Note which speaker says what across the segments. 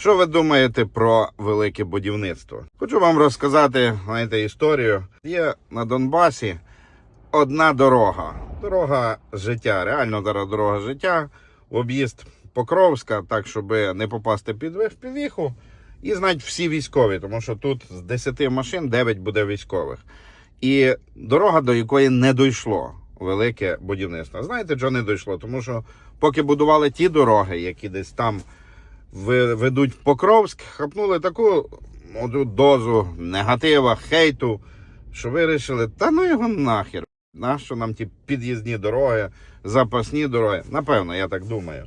Speaker 1: Що ви думаєте про велике будівництво? Хочу вам розказати, знаєте, історію. Є на Донбасі одна дорога. Дорога життя, реально зараз дорога життя, об'їзд Покровська, так, щоб не попасти під впівіху. І знають всі військові, тому що тут з 10 машин 9 буде військових. І дорога, до якої не дійшло велике будівництво. Знаєте, чого не дійшло? Тому що поки будували ті дороги, які десь там ведуть в Покровськ, хапнули таку одну дозу негатива, хейту, що вирішили, та ну його нахер. Нащо нам ті під'їзні дороги, запасні дороги? Напевно, я так думаю.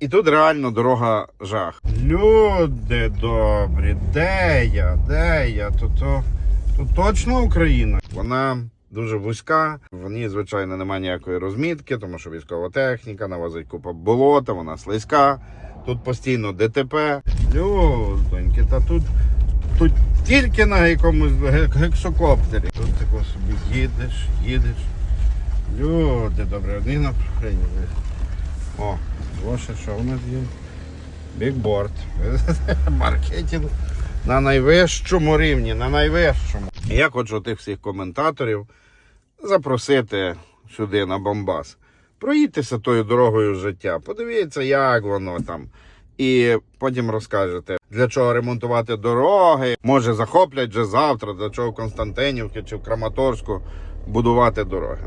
Speaker 1: І тут реально дорога жах. Люди добрі, де я? Де я? Тут, то, тут точно Україна. Вона дуже вузька. В ній, звичайно, немає ніякої розмітки, тому що військова техніка, навозить купа болота, вона слизька. Тут постійно ДТП. Людоньки, та тут, тут тільки на якомусь гексокоптері. Тут тако собі їдеш, їдеш. Люди добрі, одні направлення. О, ось що у нас є. Бікборд. Маркетинг на найвищому рівні, на найвищому. Я хочу тих всіх коментаторів запросити сюди на Бомбас. Проїдьтеся тою дорогою життя, подивіться, як воно там. І потім розкажете, для чого ремонтувати дороги. Може захоплять вже завтра, для чого в Константинівці чи в Краматорську будувати дороги.